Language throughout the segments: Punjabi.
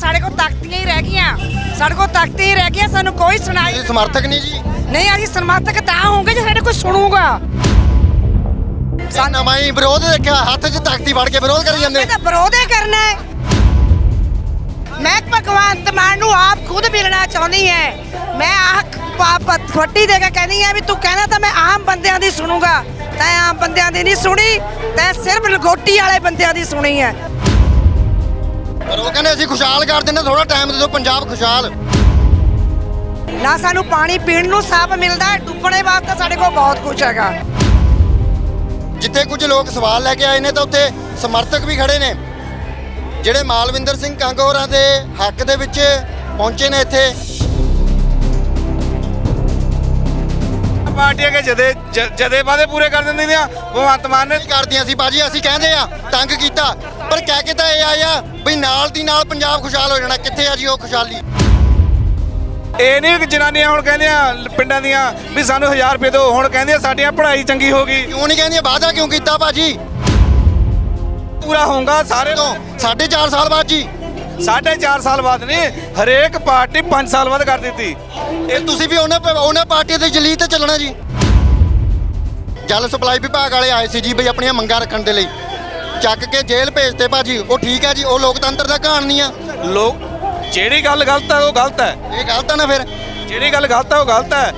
ਸਾਡੇ ਕੋਲ ਤਖਤੀਆਂ ਹੀ ਰਹਿ ਗਈਆਂ। ਸਾਡੇ ਕੋਲ ਤਖਤੀਆਂ ਹੀ ਰਹਿ ਗਈਆਂ ਸਾਨੂੰ ਕੋਈ ਸੁਣਾਈ ਤੁਸੀਂ ਸਮਰਥਕ ਨਹੀਂ ਜੀ? ਨਹੀਂ ਅਸੀਂ ਸਮਰਥਕ ਤਾਂ ਹੋਵਾਂਗੇ ਜੇ ਸਾਡੇ ਕੋਈ ਸੁਣੂਗਾ। ਸਾਨੂੰ ਨਵਾਂ ਹੀ ਵਿਰੋਧ ਦੇਖਿਆ ਹੱਥ 'ਚ ਤਖਤੀ ਫੜ ਕੇ ਵਿਰੋਧ ਕਰੀ ਜਾਂਦੇ ਇਹ ਤਾਂ ਵਿਰੋਧ ਹੀ ਕਰਨਾ ਹੈ। ਮੈਂ ਭਗਵੰਤ ਮਾਨ ਨੂੰ ਆਪ ਖੁਦ ਮਿਲਣਾ ਚਾਹੁੰਦੀ ਹੈ। ਮੈਂ ਆਹ ਪਾਪ ਫੱਟੀ ਦੇ ਕੇ ਕਹਿੰਦੀ ਆ ਵੀ ਤੂੰ ਕਹਿੰਦਾ ਤਾਂ ਮੈਂ ਆਮ ਬੰਦਿਆਂ ਦੀ ਸੁਣੂਗਾ। ਤੈਂ ਆਮ ਬੰਦਿਆਂ ਦੀ ਨਹੀਂ ਸੁਣੀ ਤੈਂ ਸਿਰਫ ਲਗੋਟੀ ਵਾਲੇ ਬੰਦਿਆਂ ਦੀ ਸੁਣੀ ਹੈ। ਪਰ ਉਹ ਕਹਿੰਦੇ ਅਸੀਂ ਖੁਸ਼ਹਾਲ ਕਰ ਦਿੰਦੇ ਥੋੜਾ ਟਾਈਮ ਦੇ ਦਿਓ ਪੰਜਾਬ ਖੁਸ਼ਹਾਲ। ਨਾ ਸਾਨੂੰ ਪਾਣੀ ਪੀਣ ਨੂੰ ਸਾਫ਼ ਮਿਲਦਾ ਹੈ ਡੁੱਬਣੇ ਵਾਸਤੇ ਸਾਡੇ ਕੋਲ ਬਹੁਤ ਕੁਝ ਹੈਗਾ। ਜਿੱਥੇ ਕੁਝ ਲੋਕ ਸਵਾਲ ਲੈ ਕੇ ਆਏ ਨੇ ਤਾਂ ਉੱਥੇ ਸਮਰਥਕ ਵੀ ਖੜੇ ਨੇ। ਜਿਹੜੇ ਮਾਲਵਿੰਦਰ ਸਿੰਘ ਕੰਗ ਹੋਰਾਂ ਦੇ ਹੱਕ ਦੇ ਵਿੱਚ ਪਹੁੰਚੇ ਨੇ ਇੱਥੇ। ਪਾਰਟੀਆਂ ਕੇ ਜਦੇ ਜ- ਜਦੇ ਵਾਦੇ ਪੂਰੇ ਕਰ ਦਿੰਦੀਆਂ ਨੇ ਭਗਵੰਤ ਮਾਨ ਨੇ ਕਰਦੀਆਂ ਸੀ ਬਾਜੀ ਅਸੀਂ ਕਹਿੰਦੇ ਆ ਤੰਗ ਕੀਤਾ। ਪਰ ਕਹਿ ਕੇ ਤਾਂ ਇਹ ਆਇਆ ਵੀ ਨਾਲ ਦੀ ਨਾਲ ਪੰਜਾਬ ਖੁਸ਼ਹਾਲ ਹੋ ਜਾਣਾ। ਕਿੱਥੇ ਆ ਜੀ ਉਹ ਖੁਸ਼ਹਾਲੀ? ਇਹ ਨਹੀਂ ਕਿ ਜਨਾਨੀਆਂ ਹੁਣ ਕਹਿੰਦੀਆਂ ਪਿੰਡਾਂ ਦੀਆਂ ਵੀ ਸਾਨੂੰ 1000 ਰੁਪਏ ਦਿਓ। ਹੁਣ ਕਹਿੰਦੀਆਂ ਸਾਡੀਆਂ ਪੜ੍ਹਾਈ ਚੰਗੀ ਹੋ ਗਈ। ਕਿਉਂ ਨਹੀਂ ਕਹਿੰਦੀਆਂ? ਵਾਅਦਾ ਕਿਉਂ ਕੀਤਾ ਬਾਜੀ ਪੂਰਾ ਹੋਊਗਾ ਸਾਰੇ ਤੋਂ ਸਾਢੇ ਚਾਰ ਸਾਲ ਬਾਅਦ ਜੀ। ਸਾਢੇ 4 ਸਾਲ ਬਾਅਦ ਨਹੀਂ ਹਰੇਕ ਪਾਰਟੀ 5 ਸਾਲ ਬਾਅਦ ਕਰ ਦਿੱਤੀ। ਇਹ ਤੁਸੀਂ ਵੀ ਉਹਨਾਂ ਉਹਨਾਂ ਪਾਰਟੀ ਦੇ ਜਲੀ ਤੇ ਚੱਲਣਾ ਜੀ। ਜਲ ਸਪਲਾਈ ਵਿਭਾਗ ਵਾਲੇ ਆਏ ਸੀ ਜੀ ਬਈ ਆਪਣੀਆਂ ਮੰਗਾਂ ਰੱਖਣ ਦੇ ਲਈ। ਚੱਕ ਕੇ ਜੇਲ੍ਹ ਭੇਜਤੇ ਭਾਜੀ। ਉਹ ਠੀਕ ਹੈ ਜੀ ਉਹ ਲੋਕਤੰਤਰ ਦਾ ਕਹਾਣ ਨਹੀਂ ਆ। ਲੋਕ ਜਿਹੜੀ ਗੱਲ ਗਲਤ ਹੈ ਉਹ ਗਲਤ ਹੈ। ਇਹ ਗਲਤ ਆ ਨਾ ਫਿਰ? ਜਿਹੜੀ ਗੱਲ ਗਲਤ ਹੈ ਉਹ ਗਲਤ ਹੈ।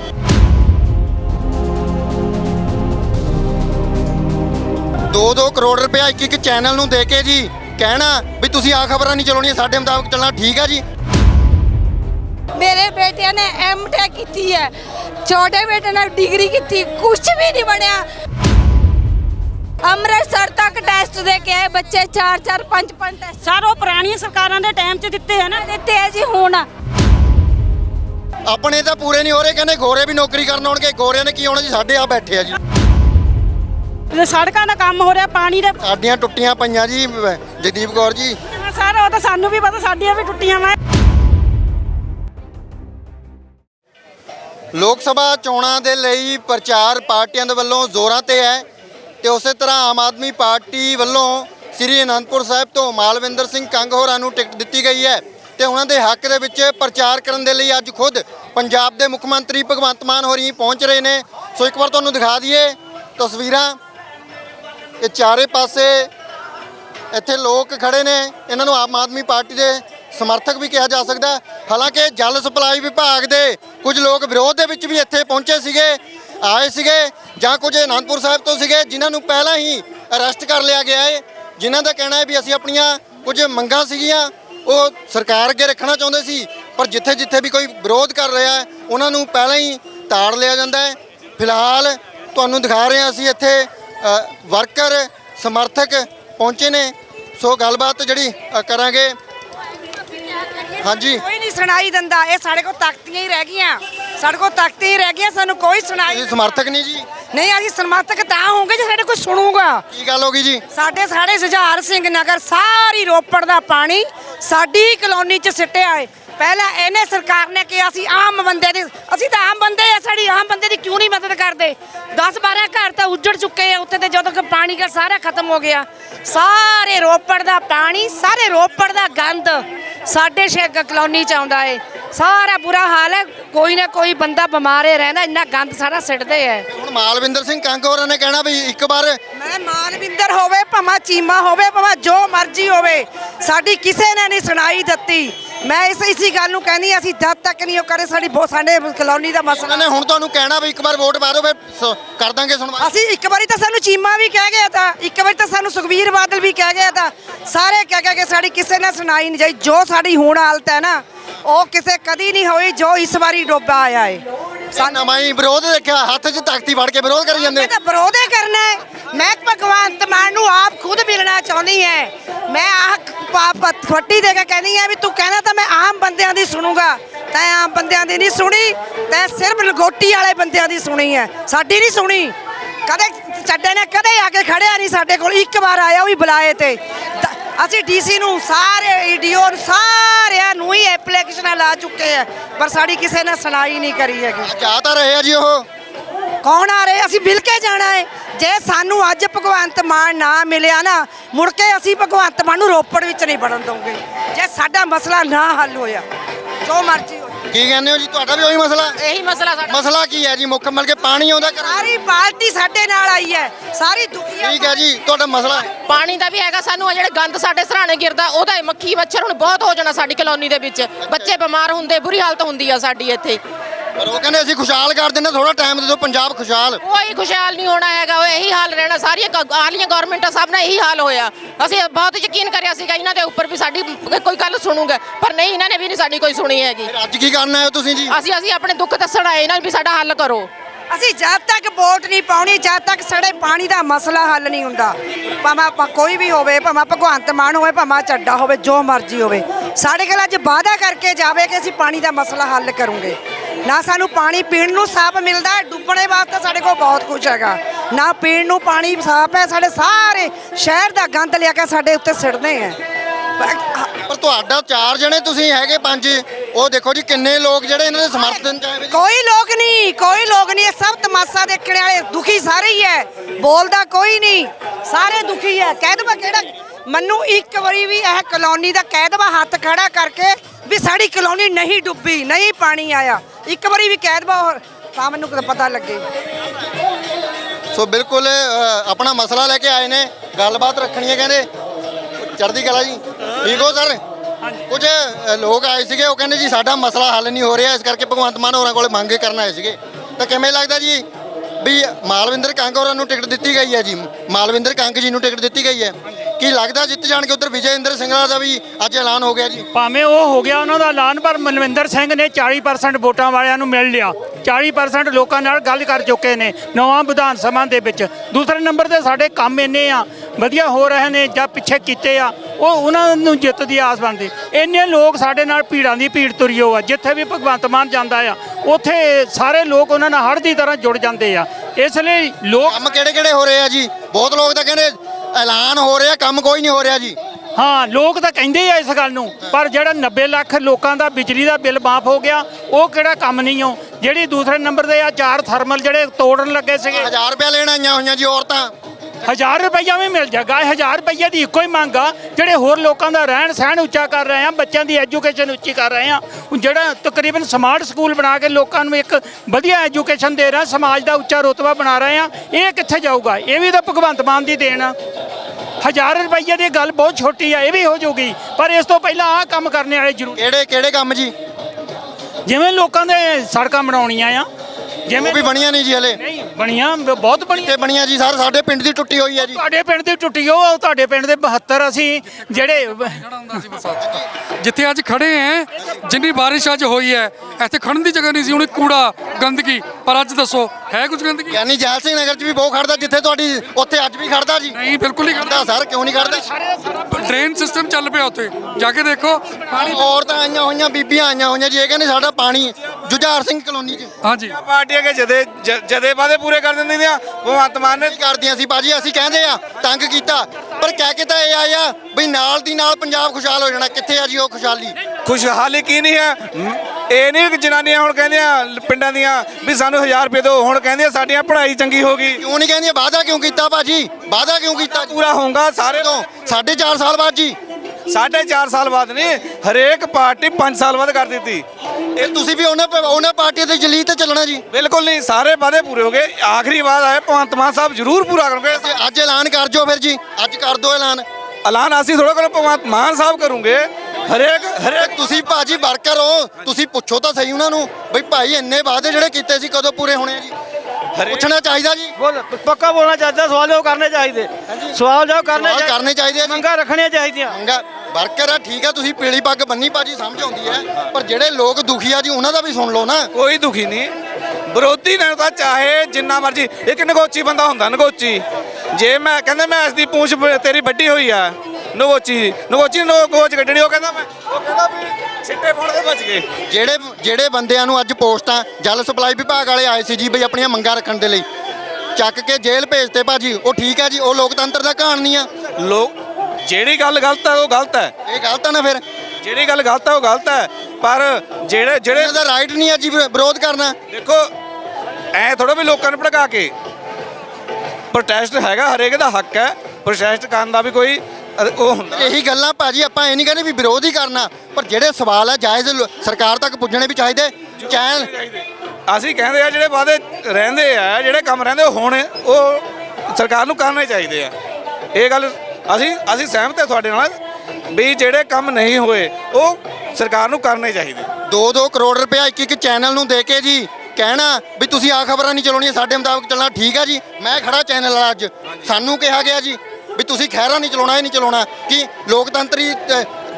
ਦੋ ਦੋ ਕਰੋੜ ਰੁਪਇਆ ਇੱਕ ਇੱਕ ਚੈਨਲ ਨੂੰ ਦੇ ਕੇ ਜੀ ਕਹਿਣਾ ਵੀ ਤੁਸੀਂ ਆ ਖਬਰਾਂ ਨਹੀਂ ਚਲਾਉਣੀਆਂ ਸਾਡੇ ਮੁਤਾਬਕ ਚੱਲਣਾ ਠੀਕ ਆ ਜੀ। ਮੇਰੇ ਬੇਟਿਆਂ ਨੇ ਐਮਟੈਕ ਕੀਤੀ ਹੈ। ਛੋਟੇ ਬੇਟੇ ਨੇ ਡਿਗਰੀ ਕੀਤੀ ਕੁਝ ਵੀ ਨਹੀਂ ਬਣਿਆ। ਅੰਮ੍ਰਿਤਸਰ ਤੱਕ ਟੈਸਟ ਦੇ ਕੇ ਆਏ ਬੱਚੇ 4 4 5 5 ਟੈਸਟ। ਸਰ ਉਹ ਪੁਰਾਣੀਆਂ ਸਰਕਾਰਾਂ ਦੇ ਟਾਈਮ 'ਚ ਦਿੱਤੇ ਆ ਨਾ। ਦਿੱਤੇ ਆ ਜੀ ਹੁਣ। ਆਪਣੇ ਤਾਂ ਪੂਰੇ ਨਹੀਂ ਹੋ ਰਹੇ ਕਹਿੰਦੇ ਗੋਰੇ ਵੀ ਨੌਕਰੀ ਕਰਨ ਆਉਣਗੇ। ਗੋਰਿਆਂ ਨੇ ਕੀ ਆਉਣਾ ਜੀ? ਸਾਡੇ ਆ ਬੈਠੇ ਆ ਜੀ। ਤੇ ਸੜਕਾਂ ਦਾ ਕੰਮ ਹੋ ਰਿਹਾ ਪਾਣੀ ਦੇ ਸਾਡੀਆਂ ਟੁੱਟੀਆਂ ਪਈਆਂ ਜੀ ਜਗਦੀਪ ਕੌਰ ਜੀ। ਸਰ ਉਹ ਤਾਂ ਸਾਨੂੰ ਵੀ ਪਤਾ ਸਾਡੀਆਂ ਵੀ ਟੁੱਟੀਆਂ ਵਾ। ਲੋਕ ਸਭਾ ਚੋਣਾਂ ਦੇ ਲਈ ਪ੍ਰਚਾਰ ਪਾਰਟੀਆਂ ਦੇ ਵੱਲੋਂ ਜ਼ੋਰਾਂ ਤੇ ਹੈ। ਤੇ ਉਸੇ ਤਰ੍ਹਾਂ ਆਮ ਆਦਮੀ ਪਾਰਟੀ ਵੱਲੋਂ ਸ੍ਰੀ ਅਨੰਦਪੁਰ ਸਾਹਿਬ ਤੋਂ ਮਾਲਵਿੰਦਰ ਸਿੰਘ ਕੰਗ ਹੋਰਾਂ ਨੂੰ ਟਿਕਟ ਦਿੱਤੀ ਗਈ ਹੈ ਤੇ ਉਹਨਾਂ ਦੇ ਹੱਕ ਦੇ ਵਿੱਚ ਪ੍ਰਚਾਰ ਕਰਨ ਦੇ ਲਈ ਅੱਜ ਖੁਦ ਪੰਜਾਬ ਦੇ ਮੁੱਖ ਮੰਤਰੀ ਭਗਵੰਤ ਮਾਨ ਹੋਰੀ ਪਹੁੰਚ ਰਹੇ ਨੇ। ਸੋ ਇੱਕ ਵਾਰ ਤੁਹਾਨੂੰ ਦਿਖਾ ਦਈਏ ਤਸਵੀਰਾਂ। ਇਹ ਚਾਰੇ ਪਾਸੇ ਇੱਥੇ ਲੋਕ ਖੜੇ ਨੇ। ਇਹਨਾਂ ਨੂੰ ਆਮ ਆਦਮੀ ਪਾਰਟੀ ਦੇ ਸਮਰਥਕ ਵੀ ਕਿਹਾ ਜਾ ਸਕਦਾ। ਹਾਲਾਂਕਿ ਜਲ ਸਪਲਾਈ ਵਿਭਾਗ ਦੇ ਕੁਝ ਲੋਕ ਵਿਰੋਧ ਦੇ ਵਿੱਚ ਵੀ ਇੱਥੇ ਪਹੁੰਚੇ ਸੀਗੇ। ਆਏ ਸੀਗੇ ਜਾਂ ਕੁਝ ਅਨੰਦਪੁਰ ਸਾਹਿਬ ਤੋਂ ਸੀਗੇ ਜਿਨ੍ਹਾਂ ਨੂੰ ਪਹਿਲਾਂ ਹੀ ਅਰੈਸਟ ਕਰ ਲਿਆ ਗਿਆ ਹੈ ਜਿਨ੍ਹਾਂ ਦਾ ਕਹਿਣਾ ਹੈ ਵੀ ਅਸੀਂ ਆਪਣੀਆਂ ਕੁਝ ਮੰਗਾਂ ਸੀਗੀਆਂ ਉਹ ਸਰਕਾਰ ਅੱਗੇ ਰੱਖਣਾ ਚਾਹੁੰਦੇ ਸੀ ਪਰ ਜਿੱਥੇ ਜਿੱਥੇ ਵੀ ਕੋਈ ਵਿਰੋਧ ਕਰ ਰਿਹਾ ਹੈ ਉਹਨਾਂ ਨੂੰ ਪਹਿਲਾਂ ਹੀ ਤਾੜ ਲਿਆ ਜਾਂਦਾ ਹੈ। ਫਿਲਹਾਲ ਤੁਹਾਨੂੰ ਦਿਖਾ ਰਹੇ ਹਾਂ ਅਸੀਂ ਇੱਥੇ ਵਰਕਰ ਸਮਰਥਕ ਪਹੁੰਚੇ ਨੇ। ਸੋ ਗੱਲਬਾਤ ਜਿਹੜੀ ਕਰਾਂਗੇ। ਹਾਂਜੀ ਕੋਈ ਨਹੀਂ ਸੁਣਾਈ ਦਿੰਦਾ ਇਹ ਸਾਡੇ ਕੋਲ ਤਖਤੀਆਂ ਹੀ ਰਹਿ ਗਈਆਂ। ਸਾਡੇ ਕੋਲ ਤਖਤੀਆਂ ਹੀ ਰਹਿ ਗਈਆਂ ਸਾਨੂੰ ਕੋਈ ਸੁਣਾਈ ਤੁਸੀਂ ਸਮਰਥਕ ਨਹੀਂ ਜੀ? ਨਹੀਂ ਅਸੀਂ ਸਮਰਥਕ ਤਾਂ ਹੋਵਾਂਗੇ ਜੇ ਸਾਡੇ ਕੋਈ ਸੁਣੂਗਾ। ਕੀ ਗੱਲ ਹੋ ਗਈ ਜੀ? ਸਾਡੇ ਸਾਡੇ ਜੁਝਾਰ ਸਿੰਘ ਨਗਰ ਸਾਰੀ ਰੋਪੜ ਦਾ ਪਾਣੀ ਸਾਡੀ ਕਲੋਨੀ 'ਚ ਸਿੱਟਿਆ ਏ। ਪਹਿਲਾਂ ਇਹਨੇ ਸਰਕਾਰ ਨੇ ਕਿਹਾ ਅਸੀਂ ਆਮ ਬੰਦੇ ਦੀ ਅਸੀਂ ਤਾਂ ਆਮ ਬੰਦੇ ਆ ਸਾਡੀ ਆਮ ਬੰਦੇ ਦੀ ਕਿਉਂ ਨਹੀਂ ਮਦਦ ਕਰਦੇ? 10 12 ਘਰ ਤਾਂ ਉੱਜੜ ਚੁੱਕੇ ਆ ਉੱਥੇ ਤੇ ਜਦੋਂ ਕਿ ਪਾਣੀ ਦਾ ਸਾਰਾ ਖਤਮ ਹੋ ਗਿਆ। ਸਾਰੇ ਰੋਪੜ ਦਾ ਪਾਣੀ ਸਾਰੇ ਰੋਪੜ ਦਾ ਗੰਦ ਸਾਡੇ ਸ਼ੇਕ ਕਲੋਨੀ 'ਚ ਆਉਂਦਾ ਏ। ਸਾਰਾ ਬੁਰਾ ਹਾਲ ਹੈ ਕੋਈ ਨਾ ਕੋਈ ਬੰਦਾ ਬਿਮਾਰੇ ਰਹਿੰਦਾ ਇੰਨਾ ਗੰਦ ਸਾਰਾ ਸਿੱਟਦੇ ਐ ਹੁਣ ਮਾਲਵਿੰਦਰ ਸਿੰਘ ਕੰਗ ਹੋਰਾਂ ਨੇ ਕਹਿਣਾ ਵੀ ਇੱਕ ਵਾਰ ਮੈਂ ਮਾਨਵਿੰਦਰ ਹੋਵੇ ਭਾਵੇਂ ਚੀਮਾ ਹੋਵੇ ਭਾਵੇਂ ਜੋ ਮਰਜ਼ੀ ਹੋਵੇ ਸਾਡੀ ਕਿਸੇ ਨੇ ਨਹੀਂ ਸੁਣਾਈ ਦਿੱਤੀ। ਮੈਂ ਇਸ ਇਸੀ ਗੱਲ ਨੂੰ ਕਹਿੰਦੀ ਹਾਂ, ਅਸੀਂ ਜਦ ਤੱਕ ਨਹੀਂ ਉਹ ਕਰੇ ਸਾਡੀ ਬਹੁਤ ਸਾਡੇ ਕਲੋਨੀ ਦਾ ਉਹਨਾਂ ਮਸਲਾ ਨੇ ਹੁਣ ਤੁਹਾਨੂੰ ਕਹਿਣਾ ਵੀ ਇੱਕ ਵਾਰ ਵੋਟ ਪਾ ਦਿਓ ਫਿਰ ਸ- ਕਰ ਦਾਂਗੇ ਸੁਣਵਾਈ ਅਸੀਂ ਇੱਕ ਵਾਰੀ ਤਾਂ ਸਾਨੂੰ ਚੀਮਾ ਵੀ ਕਹਿ ਗਿਆ ਤਾਂ ਇੱਕ ਵਾਰੀ ਤਾਂ ਸਾਨੂੰ ਸੁਖਵੀਰ ਬਾਦਲ ਵੀ ਕਹਿ ਗਿਆ ਤਾਂ ਸਾਰੇ ਕਹਿ ਕਹਿ ਕੇ ਸਾਡੀ ਕਿਸੇ ਨੇ ਸੁਣਾਈ ਨਹੀਂ ਜਾਈ। ਜੋ ਸਾਡੀ ਹੁਣ ਹਾਲਤ ਹੈ ਨਾ ਉਹ ਕਿਸੇ ਕਦੀ ਨਹੀਂ ਹੋਈ ਜੋ ਇਸ ਵਾਰੀ ਡੋਬਾ ਆਇਆ ਏ। ਸਾਨੂੰ ਨਵਾਂ ਹੀ ਵਿਰੋਧ ਦੇਖਿਆ ਹੱਥ 'ਚ ਤਖਤੀ ਫੜ ਕੇ ਵਿਰੋਧ ਕਰੀ ਜਾਂਦੇ ਮੈਂ ਤਾਂ ਵਿਰੋਧ ਹੀ ਕਰਨਾ ਹੈ। ਮੈਂ ਭਗਵੰਤ ਮਾਨ ਨੂੰ ਆਪ ਖੁਦ ਮਿਲਣਾ ਚਾਹੁੰਦੀ ਹੈ। ਮੈਂ ਆਹ ਪਾਪ ਫੱਟੀ ਦੇ ਕੇ ਕਹਿੰਦੀ ਆ ਵੀ ਤੂੰ ਕਹਿੰਦਾ ਤਾਂ ਮੈਂ ਆਮ ਬੰਦਿਆਂ ਦੀ ਸੁਣੂਗਾ। ਤੈਂ ਆਮ ਬੰਦਿਆਂ ਦੀ ਨਹੀਂ ਸੁਣੀ, ਤੈਂ ਸਿਰਫ ਲਗੋਟੀ ਵਾਲੇ ਬੰਦਿਆਂ ਦੀ ਸੁਣੀ ਹੈ ਸਾਡੀ ਨਹੀਂ ਸੁਣੀ। ਕਦੇ ਚੱਡੇ ਨੇ ਕਦੇ ਆ ਕੇ ਖੜਿਆ ਨਹੀਂ ਸਾਡੇ ਕੋਲ, ਇੱਕ ਵਾਰ ਆਇਆ ਉਹ ਵੀ ਬੁਲਾਏ ਤੇ। ਤ- ਅਸੀਂ ਡੀਸੀ ਨੂੰ ਸਾਰੇ ਈਡੀਓ ਨੂੰ ਸਾਰਿਆਂ ਨੂੰ ਹੀ ਐਪਲੀਕੇਸ਼ਨਾਂ ਲਾ ਚੁੱਕੇ ਆ ਪਰ ਸਾਡੀ ਕਿਸੇ ਨੇ ਸੁਣਾਈ ਨਹੀਂ ਕਰੀ ਹੈਗੀ। ਜਾ ਤਾਂ ਰਹੇ ਆ ਜੀ ਉਹ। ਕੌਣ ਆ ਰਹੇ? ਅਸੀਂ ਮਿਲ ਕੇ ਜਾਣਾ ਹੈ। ਜੇ ਸਾਨੂੰ ਅੱਜ ਭਗਵੰਤ ਮਾਨ ਨਾ ਮਿਲਿਆ ਨਾ ਮੁੜ ਕੇ ਅਸੀਂ ਭਗਵੰਤ ਮਾਨ ਨੂੰ ਰੋਪੜ ਵਿੱਚ ਨਹੀਂ ਵੜਨ ਦਵਾਂਗੇ। ਜੇ ਸਾਡਾ ਮਸਲਾ ਨਾ ਹੱਲ ਹੋਇਆ ਜੋ ਮਰਜ਼ੀ ਹੋਏ ਕੀ ਕਹਿੰਦੇ ਹੋ ਜੀ? ਤੁਹਾਡਾ ਵੀ ਉਹੀ ਮਸਲਾ? ਇਹੀ ਮਸਲਾ ਸਾਡਾ। ਮਸਲਾ ਕੀ ਹੈ ਜੀ? ਮੁੱਖ ਮਿਲ ਕੇ ਪਾਣੀ ਆਉਂਦਾ ਕਰ ਸਾਰੀ ਪਾਰਟੀ ਸਾਡੇ ਨਾਲ ਆਈ ਹੈ। ਸਾਰੀ ਦੁਖੀ ਹੈ ਠੀਕ ਹੈ ਜੀ ਤੁਹਾਡਾ ਮਸਲਾ? ਪਾਣੀ ਦਾ ਵੀ ਹੈਗਾ ਸਾਨੂੰ ਆ ਜਿਹੜੇ ਗੰਦ ਸਾਡੇ ਸਰਾਣੇ ਗਿਰਦਾ ਉਹਦਾ ਮੱਖੀ ਮੱਛਰ ਹੁਣ ਬਹੁਤ ਹੋ ਜਾਣਾ ਸਾਡੀ ਕਲੋਨੀ ਦੇ ਵਿੱਚ। ਬੱਚੇ ਬਿਮਾਰ ਹੁੰਦੇ ਬੁਰੀ ਹਾਲਤ ਹੁੰਦੀ ਆ ਸਾਡੀ ਇੱਥੇ। ਪਰ ਉਹ ਕਹਿੰਦੇ ਅਸੀਂ ਖੁਸ਼ਹਾਲ ਕਰ ਦਿੰਦੇ ਥੋੜਾ ਟਾਈਮ ਦੇ ਦਿਓ ਪੰਜਾਬ ਖੁਸ਼ਹਾਲ। ਕੋਈ ਖੁਸ਼ਹਾਲ ਨਹੀਂ ਹੋਣਾ ਹੈਗਾ ਉਹ ਇਹੀ ਹਾਲ ਰਹਿਣਾ ਸਾਰੀਆਂ ਗ- ਆਲੀਆਂ ਗਵਰਨਮੈਂਟਾਂ ਸਭ ਨਾਲ ਇਹੀ ਹਾਲ ਹੋਇਆ। ਅਸੀਂ ਬਹੁਤ ਯਕੀਨ ਕਰਿਆ ਸੀਗਾ ਇਹਨਾਂ ਦੇ ਉੱਪਰ ਵੀ ਸਾਡੀ ਕੋਈ ਗੱਲ ਸੁਣੂਗਾ ਪਰ ਨਹੀਂ ਇਹਨਾਂ ਨੇ ਵੀ ਨਹੀਂ ਸਾਡੀ ਕੋਈ ਸੁਣੀ ਹੈਗੀ। ਫਿਰ ਅੱਜ ਕੀ ਕਰਨਾ ਹੈ ਤੁਸੀਂ ਜੀ? ਅਸੀਂ ਅਸੀਂ ਆਪਣੇ ਦੁੱਖ ਦੱਸਣ ਆਏ ਇਹਨਾਂ ਨੂੰ ਵੀ ਸਾਡਾ ਹੱਲ ਕਰੋ। ਅਸੀਂ ਜਦ ਤੱਕ ਵੋਟ ਨਹੀਂ ਪਾਉਣੀ, ਜਦ ਤੱਕ ਸਾਡੇ ਪਾਣੀ ਦਾ ਮਸਲਾ ਹੱਲ ਨਹੀਂ ਹੁੰਦਾ, ਭਾਵੇਂ ਆਪਾਂ ਕੋਈ ਵੀ ਹੋਵੇ, ਭਾਵੇਂ ਭਗਵੰਤ ਮਾਨ ਹੋਵੇ, ਭਾਵੇਂ ਚੱਡਾ ਹੋਵੇ, ਜੋ ਮਰਜ਼ੀ ਹੋਵੇ, ਸਾਡੇ ਕੋਲ ਅੱਜ ਵਾਅਦਾ ਕਰਕੇ ਜਾਵੇ ਕਿ ਅਸੀਂ ਪਾਣੀ ਦਾ ਮਸਲਾ ਹੱਲ ਕਰੂੰਗੇ। ਨਾ ਸਾਨੂੰ ਪਾਣੀ ਪੀਣ ਨੂੰ ਸਾਫ਼ ਮਿਲਦਾ, ਡੁੱਬਣੇ ਵਾਸਤੇ ਸਾਡੇ ਕੋਲ ਬਹੁਤ ਕੁਝ ਹੈਗਾ। ਨਾ ਪੀਣ ਨੂੰ ਪਾਣੀ ਸਾਫ਼ ਹੈ, ਸਾਡੇ ਸਾਰੇ ਸ਼ਹਿਰ ਦਾ ਗੰਦ ਲਿਆ ਕੇ ਸਾਡੇ ਉੱਤੇ ਸਿੱਟਦੇ ਹੈ। ਪਰ ਤੁਹਾਡਾ ਚਾਰ ਜਣੇ ਤੁਸੀਂ ਹੈਗੇ ਪੰਜ ਉਹ ਦੇਖੋ ਜੀ ਕਿੰਨੇ ਲੋਕ ਜਿਹੜੇ ਇਹਨਾਂ ਦੇ ਸਮਰਥਨ ਚ ਆਏ। ਕੋਈ ਲੋਕ ਨਹੀਂ ਕੋਈ ਲੋਕ ਨਹੀਂ ਇਹ ਸਭ ਤਮਾਸ਼ਾ ਦੇਖਣ ਵਾਲੇ ਦੁਖੀ ਸਾਰੇ ਹੀ ਹੈ। ਬੋਲਦਾ ਕੋਈ ਨਹੀਂ ਸਾਰੇ ਦੁਖੀ ਹੈ। ਕਹਿ ਦਵਾ ਕਿਹੜਾ ਮੈਨੂੰ ਇੱਕ ਵਾਰੀ ਵੀ ਇਹ ਕਲੋਨੀ ਦਾ ਕਹਿ ਦਵਾ ਹੱਥ ਖੜਾ ਕਰਕੇ ਵੀ ਸਾਡੀ ਕਲੋਨੀ ਨਹੀਂ ਡੁੱਬੀ ਨਹੀਂ ਪਾਣੀ ਆਇਆ। ਇੱਕ ਵਾਰੀ ਵੀ ਕਹਿ ਦਵਾ ਤਾਂ ਮੈਨੂੰ ਕਿਤੇ ਪਤਾ ਲੱਗੇ। ਸੋ ਬਿਲਕੁਲ ਆਪਣਾ ਮਸਲਾ ਲੈ ਕੇ ਆਏ ਨੇ ਗੱਲਬਾਤ ਰੱਖਣੀ ਹੈ ਕਹਿੰਦੇ। ਚੜ੍ਹਦੀ ਕਲਾ ਜੀ। ਠੀਕ ਹੋ ਸਰ? ਕੁਝ ਅ, ਲੋਕ ਆਏ ਸੀਗੇ ਉਹ ਕਹਿੰਦੇ ਜੀ ਸਾਡਾ ਮਸਲਾ ਹੱਲ ਨਹੀਂ ਹੋ ਰਿਹਾ ਇਸ ਕਰਕੇ ਭਗਵੰਤ ਮਾਨ ਹੋਰਾਂ ਕੋਲੇ ਮੰਗੇ ਕਰਨ ਆਏ ਸੀਗੇ। ਤਾਂ ਕਿਵੇਂ ਲੱਗਦਾ ਜੀ ਵੀ ਮਾਲਵਿੰਦਰ ਕੰਗ ਹੋਰਾਂ ਨੂੰ ਟਿਕਟ ਦਿੱਤੀ ਗਈ ਹੈ ਜੀ? ਮਾਲਵਿੰਦਰ ਕੰਗ ਜੀ ਨੂੰ ਟਿਕਟ ਦਿੱਤੀ ਗਈ ਹੈ। ਕੀ ਲੱਗਦਾ ਜਿੱਤ ਜਾਣਗੇ ਉਧਰ ਵਿਜੇ ਇੰਦਰ ਸਿੰਘਲਾ ਦਾ ਵੀ ਅੱਜ ਐਲਾਨ ਹੋ ਗਿਆ ਜੀ? ਭਾਵੇਂ ਉਹ ਹੋ ਗਿਆ ਉਹਨਾਂ ਦਾ ਐਲਾਨ ਪਰ ਮਨਵਿੰਦਰ ਸਿੰਘ ਨੇ 40% ਵੋਟਾਂ ਵਾਲਿਆਂ ਨੂੰ ਮਿਲ ਲਿਆ। 40% ਲੋਕਾਂ ਨਾਲ ਗੱਲ ਕਰ ਚੁੱਕੇ ਨੇ ਨਵਾਂ ਵਿਧਾਨ ਸਭਾ ਦੇ ਵਿੱਚ। ਦੂਸਰੇ ਨੰਬਰ ਤੇ ਸਾਡੇ ਕੰਮ ਇੰਨੇ ਆ ਵਧੀਆ ਹੋ ਰਹੇ ਨੇ ਜਾਂ ਪਿੱਛੇ ਕੀਤੇ ਆ ਉਹ ਉਹਨਾਂ ਨੂੰ ਜਿੱਤ ਦੀ ਆਸ ਬਣਦੀ। ਇੰਨੇ ਲੋਕ ਸਾਡੇ ਨਾਲ ਭੀੜਾਂ ਦੀ ਭੀੜ ਤੁਰਿਓ ਆ ਜਿੱਥੇ ਵੀ ਭਗਵੰਤ ਮਾਨ ਜਾਂਦਾ ਆ ਉੱਥੇ ਸਾਰੇ ਲੋਕ ਉਹਨਾਂ ਨਾਲ ਹੜ ਦੀ ਤਰ੍ਹਾਂ ਜੁੜ ਜਾਂਦੇ ਆ। ਇਸ ਲਈ ਲੋਕ ਕੰਮ ਕਿਹੜੇ ਕਿਹੜੇ ਹੋ ਰਹੇ ਆ ਜੀ? ਬਹੁਤ ਲੋਕ ਤਾਂ ਕਹਿੰਦੇ ਐਲਾਨ ਹੋ ਰਿਹਾ ਕੰਮ ਕੋਈ ਨਹੀਂ ਹੋ ਰਿਹਾ ਜੀ। ਹਾਂ ਲੋਕ ਤਾਂ ਕਹਿੰਦੇ ਆ ਇਸ ਗੱਲ ਨੂੰ ਪਰ ਜਿਹੜਾ 90 ਲੱਖ ਲੋਕਾਂ ਦਾ ਬਿਜਲੀ ਦਾ ਬਿੱਲ ਮਾਫ ਹੋ ਗਿਆ ਉਹ ਕਿਹੜਾ ਕੰਮ ਨਹੀਂ ਹੋ ਜਿਹੜੀ ਦੂਸਰੇ ਨੰਬਰ ਤੇ ਆ ਚਾਰ ਥਰਮਲ ਜਿਹੜੇ ਤੋੜਨ ਲੱਗੇ ਸੀਗੇ। 1000 ਰੁਪਏ ਲੈਣ ਆਈਆਂ ਹੋਈਆਂ ਜੀ ਔਰਤਾਂ। ਹਜ਼ਾਰ ਰੁਪਈਆ ਵੀ ਮਿਲ ਜਾਗਾ ਹਜ਼ਾਰ ਰੁਪਈਏ ਦੀ ਇੱਕੋ ਹੀ ਮੰਗ ਆ। ਜਿਹੜੇ ਹੋਰ ਲੋਕਾਂ ਦਾ ਰਹਿਣ ਸਹਿਣ ਉੱਚਾ ਕਰ ਰਹੇ ਆ ਬੱਚਿਆਂ ਦੀ ਐਜੂਕੇਸ਼ਨ ਉੱਚੀ ਕਰ ਰਹੇ ਆ। ਜਿਹੜਾ ਤਕਰੀਬਨ ਸਮਾਰਟ ਸਕੂਲ ਬਣਾ ਕੇ ਲੋਕਾਂ ਨੂੰ ਇੱਕ ਵਧੀਆ ਐਜੂਕੇਸ਼ਨ ਦੇ ਰਹੇ ਸਮਾਜ ਦਾ ਉੱਚਾ ਰੁਤਬਾ ਬਣਾ ਰਹੇ ਆ ਇਹ ਕਿੱਥੇ ਜਾਊਗਾ? ਇਹ ਵੀ ਤਾਂ ਭਗਵੰਤ ਮਾਨ ਦੀ ਦੇਣ ਆ। ਹਜ਼ਾਰ ਰੁਪਈਏ ਦੀ ਗੱਲ ਬਹੁਤ ਛੋਟੀ ਆ ਇਹ ਵੀ ਹੋ ਜਾਊਗੀ ਪਰ ਇਸ ਤੋਂ ਪਹਿਲਾਂ ਆਹ ਕੰਮ ਕਰਨੇ ਵਾਲੇ ਜ਼ਰੂਰ ਕਿਹੜੇ ਕਿਹੜੇ ਕੰਮ ਜੀ? ਜਿਵੇਂ ਲੋਕਾਂ ਦੇ ਸੜਕਾਂ ਬਣਾਉਣੀਆਂ ਆ ਉਹ ਜਿਵੇਂ ਵੀ ਬਣੀਆਂ ਨਹੀਂ ਜੀ ਹਲੇ। ਨਹੀਂ ਬਣੀਆਂ ਬਹੁਤ ਬਣੀਆਂ। ਤੇ ਬਣੀਆਂ ਜੀ ਸਰ ਸਾਡੇ ਪਿੰਡ ਦੀ ਟੁੱਟੀ ਹੋਈ ਹੈ ਜੀ। ਤੁਹਾਡੇ ਪਿੰਡ ਦੀ ਟੁੱਟੀ ਉਹ ਉਹ ਤੁਹਾਡੇ ਪਿੰਡ ਦੇ 72 ਅਸੀਂ ਜਿਹੜੇ ਜਿੱਥੇ ਅੱਜ ਖੜੇ ਐ ਜਿੰਨੀ ਬਾਰਿਸ਼ ਅੱਜ ਹੋਈ ਹੈ ਇੱਥੇ ਖੜਨ ਦੀ ਜਗ੍ਹਾ ਨਹੀਂ ਸੀ ਹੁਣ ਕੂੜਾ ਗੰਦਗੀ। ਪਰ ਅੱਜ ਦੱਸੋ ਹੈ ਕੁਝ ਗੰਦਗੀ? ਯਾਨੀ ਜੈਲ ਸਿੰਘ ਨਗਰ 'ਚ ਵੀ ਬਹੁਤ ਖੜਦਾ ਜਿੱਥੇ ਤੁਹਾਡੀ ਉੱਥੇ ਅੱਜ ਵੀ ਖੜਦਾ ਜੀ। ਨਹੀਂ ਬਿਲਕੁਲ ਨਹੀਂ ਖੜਦਾ। ਖੜਦਾ ਸਰ ਕਿਉਂ ਨਹੀਂ ਖੜਦਾ? ਡਰੇਨ ਸਿਸਟਮ ਚੱਲ ਪਿਆ ਉੱਥੇ। ਜਾ ਕੇ ਦੇਖੋ ਪਾਣੀ ਔਰਤਾਂ ਆਈਆਂ ਹੋਈਆਂ ਬੀਬੀਆਂ ਆਈਆਂ ਹੋਈਆਂ ਜੀ ਇਹ ਕਹਿੰਦੇ ਸਾਡਾ ਪਾਣੀ ਜੁਝਾਰ ਸਿੰਘ ਕਲੋਨੀ 'ਚ। ਹਾਂਜੀ। ਪਾਰਟੀਆਂ ਕੇ ਜਦੇ ਜ- ਜਦੇ ਵਾਦੇ ਪੂਰੇ ਕਰ ਦਿੰਦੀਆਂ ਦੀਆਂ ਭਗਵੰਤ ਮਾਨ ਨੇ ਕਰਦੀਆਂ ਸੀ ਬਾਜੀ ਅਸੀਂ ਕਹਿੰਦੇ ਆ ਤੰਗ ਕੀਤਾ। ਪਰ ਕਹਿ ਕੇ ਤਾਂ ਇਹ ਆਇਆ ਵੀ ਨਾਲ ਦੀ ਨਾਲ ਪੰਜਾਬ ਖੁਸ਼ਹਾਲ ਹੋ ਜਾਣਾ। ਕਿੱਥੇ ਆ ਜੀ ਉਹ ਖੁਸ਼ਹਾਲੀ? ਖੁਸ਼ਹਾਲੀ ਕੀ ਨਹੀਂ ਹੈ? ਮ- ਇਹ ਨਹੀਂ ਕਿ ਜਨਾਨੀਆਂ ਹੁਣ ਕਹਿੰਦੀਆਂ ਲ- ਪਿੰਡਾਂ ਦੀਆਂ ਵੀ ਸਾਨੂੰ 1000 ਰੁਪਏ ਦਿਓ। ਹੁਣ ਕਹਿੰਦੀਆਂ ਸਾਡੀਆਂ ਪੜ੍ਹਾਈ ਚੰਗੀ ਹੋ ਗਈ। ਕਿਉਂ ਨਹੀਂ ਕਹਿੰਦੀਆਂ? ਵਾਅਦਾ ਕਿਉਂ ਕੀਤਾ ਬਾਜੀ ਵਾਅਦਾ ਕਿਉਂ ਕੀਤਾ ਜੀ? ਪੂਰਾ ਹੋਊਗਾ ਸਾਰੇ ਤੋਂ ਸਾਢੇ ਚਾਰ ਸਾਲ ਬਾਅਦ ਜੀ। ਸਾਢੇ ਚਾਰ ਸਾਲ ਬਾਅਦ ਨਹੀਂ ਹਰੇਕ ਪਾਰਟੀ 5 ਸਾਲ ਬਾਅਦ ਕਰ ਦਿੱਤੀ। ਇਹ ਤੁਸੀਂ ਵੀ ਉਹਨਾਂ ਪ- ਉਹਨਾਂ ਪਾਰਟੀ ਦੇ ਜਲੀ ਤੇ ਚੱਲਣਾ ਜੀ। ਬਿਲਕੁਲ ਨਹੀਂ ਸਾਰੇ ਵਾਅਦੇ ਪੂਰੇ ਹੋ ਗਏ। ਆਖਰੀ ਵਾਅਦਾ ਹੈ ਭਗਵੰਤ ਮਾਨ ਸਾਹਿਬ ਜ਼ਰੂਰ ਪੂਰਾ ਕਰਨਗੇ। ਤੇ ਅੱਜ ਐਲਾਨ ਕਰ ਜੋ ਫਿਰ ਜੀ ਅੱਜ ਕਰ ਦਿਓ ਐਲਾਨ। ਐਲਾਨ ਅਸੀਂ ਥੋੜਾ ਕਰੋ ਭਗਵੰਤ ਮਾਨ ਸਾਹਿਬ ਕਰੂਗੇ। ਹਰੇਕ ਹਰੇਕ ਤੁਸੀਂ ਭਾਜੀ ਵਰਕਰ ਹੋ ਤੁਸੀਂ ਪੁੱਛੋ ਤਾਂ ਸਹੀ ਉਹਨਾਂ ਨੂੰ ਬਈ ਭਾਈ ਇੰਨੇ ਵਾਅਦੇ ਜਿਹੜੇ ਕੀਤੇ ਸੀ ਕਦੋਂ ਪੂਰੇ ਹੋਣੇ ਆ ਜੀ? ਪੁੱਛਣਾ ਚਾਹੀਦਾ ਜੀ। ਬੋਲ ਪੱਕਾ ਬੋਲਣਾ ਚਾਹੀਦਾ ਸਵਾਲ ਜਵਾਬ ਕਰਨੇ ਚਾਹੀਦੇ। ਸਵਾਲ ਜਵਾਬ ਕਰਨੇ ਸਵਾਲ ਕਰਨੇ ਚਾਹੀਦੇ ਆ ਜੀ। ਮੰਗਾ ਰੱਖਣੀਆਂ ਚਾਹੀਦੀਆਂ। ਮੰਗਾ ਵਰਕਰ ਆ ਠੀਕ ਆ ਤੁਸੀਂ ਪੀਲੀ ਪੱਗ ਬੰਨੀ ਭਾਜੀ ਸਮਝ ਆਉਂਦੀ ਹੈ। ਪਰ ਜਿਹੜੇ ਲੋਕ ਦੁਖੀ ਆ ਜੀ ਉਹਨਾਂ ਦਾ ਵੀ ਸੁਣ ਲਓ ਨਾ। ਕੋਈ ਦੁਖੀ ਨਹੀਂ। ਵਿਰੋਧੀ ਨੇ ਤਾਂ ਚਾਹੇ ਜਿੰਨਾ ਮਰਜ਼ੀ ਇੱਕ ਨਗੋਚੀ ਬੰਦਾ ਹੁੰਦਾ ਨਗੋਚੀ। ਜੇ ਮੈਂ ਕਹਿੰਦਾ ਮੈਂ ਇਸ ਦੀ ਪੂੰਛ ਬ- ਤੇਰੀ ਵੱਡੀ ਹੋਈ ਆ। ਨਗੋਚੀ ਨਗੋਚੀ ਨੋ ਗੋਚ ਕੱਢਣੀ ਉਹ ਕਹਿੰਦਾ ਮੈਂ ਉਹ ਕਹਿੰਦਾ ਵੀ ਛਿੱਟੇ ਫੋੜ ਦੇ ਬਚ ਗਏ। ਜਿਹੜੇ ਜਿਹੜੇ ਬੰਦਿਆਂ ਨੂੰ ਅੱਜ ਪੋਸਟਾਂ ਜਲ ਸਪਲਾਈ ਵਿਭਾਗ ਵਾਲੇ ਆਏ ਸੀ ਜੀ ਬਈ ਆਪਣੀਆਂ ਮੰਗਾਂ ਰੱਖਣ ਦੇ ਲਈ। ਚੱਕ ਕੇ ਜੇਲ੍ਹ ਭੇਜਤੇ ਭਾਜੀ ਉਹ ਠੀਕ ਹੈ ਜੀ ਉਹ ਲੋਕਤੰਤਰ ਦਾ ਕਹਾਣ ਨਹੀਂ ਆ। ਲੋਕ ਜਿਹੜੀ ਗੱਲ ਗਲਤ ਹੈ ਉਹ ਗਲਤ ਹੈ ਇਹ ਗਲਤ ਆ ਨਾ ਫਿਰ? ਜਿਹੜੀ ਗੱਲ ਗਲਤ ਹੈ ਉਹ ਗਲਤ ਹੈ ਪਰ ਜਿਹੜੇ ਜਿਹੜੇ ਇਹਨਾਂ ਦਾ ਰਾਈਟ ਨਹੀਂ ਹੈ ਜੀ ਵਿਰੋਧ ਕਰਨਾ। ਦੇਖੋ ਐ ਥੋੜਾ ਵੀ ਲੋਕਾਂ ਨੂੰ ਭੜਕਾ ਕੇ। ਪ੍ਰੋਟੈਸਟ ਹੈਗਾ ਹਰੇਕ ਦਾ ਹੱਕ ਹੈ। ਪ੍ਰੋਟੈਸਟ ਕਰਨ ਦਾ ਵੀ ਕੋਈ ਉਹ ਹੁੰਦਾ। ਇਹੀ ਗੱਲਾਂ ਭਾਜੀ ਆਪਾਂ ਇਹ ਨਹੀਂ ਕਹਿੰਦੇ ਵੀ ਵਿਰੋਧ ਹੀ ਕਰਨਾ ਪਰ ਜਿਹੜੇ ਸਵਾਲ ਆ ਜਾਇਜ਼ ਲ- ਸਰਕਾਰ ਤੱਕ ਪੁੱਜਣੇ ਵੀ ਚਾਹੀਦੇ ਚੈਨ ਅਸੀਂ ਕਹਿੰਦੇ ਆ ਜਿਹੜੇ ਵਾਅਦੇ ਰਹਿੰਦੇ ਆ ਜਿਹੜੇ ਕੰਮ ਰਹਿੰਦੇ ਉਹ ਹੁਣ ਉਹ ਸਰਕਾਰ ਨੂੰ ਕਰਨੇ ਚਾਹੀਦੇ ਆ। ਇਹ ਗੱਲ ਅਸੀਂ ਅਸੀਂ ਸਹਿਮਤ ਹਾਂ ਤੁਹਾਡੇ ਨਾਲ ਵੀ ਜਿਹੜੇ ਕੰਮ ਨਹੀਂ ਹੋਏ ਉਹ ਸਰਕਾਰ ਨੂੰ ਕਰਨੇ ਚਾਹੀਦੇ। 2-2 ਕਰੋੜ ਰੁਪਇਆ ਇੱਕ ਇੱਕ ਚੈਨਲ ਨੂੰ ਦੇ ਕੇ ਜੀ ਕਹਿਣਾ ਵੀ ਤੁਸੀਂ ਆ ਖਬਰਾਂ ਨਹੀਂ ਚਲਾਉਣੀਆਂ ਸਾਡੇ ਮੁਤਾਬਕ ਚੱਲਣਾ ਠੀਕ ਆ ਜੀ। ਮੈਂ ਖੜਾ ਚੈਨਲ ਵਾਲਾ ਅੱਜ। ਸਾਨੂੰ ਕਿਹਾ ਗਿਆ ਜੀ ਤੁਸੀਂ ਖੈਰਾ ਨਹੀਂ ਚਲਾਉਣਾ, ਇਹ ਨਹੀਂ ਚਲਾਉਣਾ, ਕਿ ਲੋਕਤੰਤਰੀ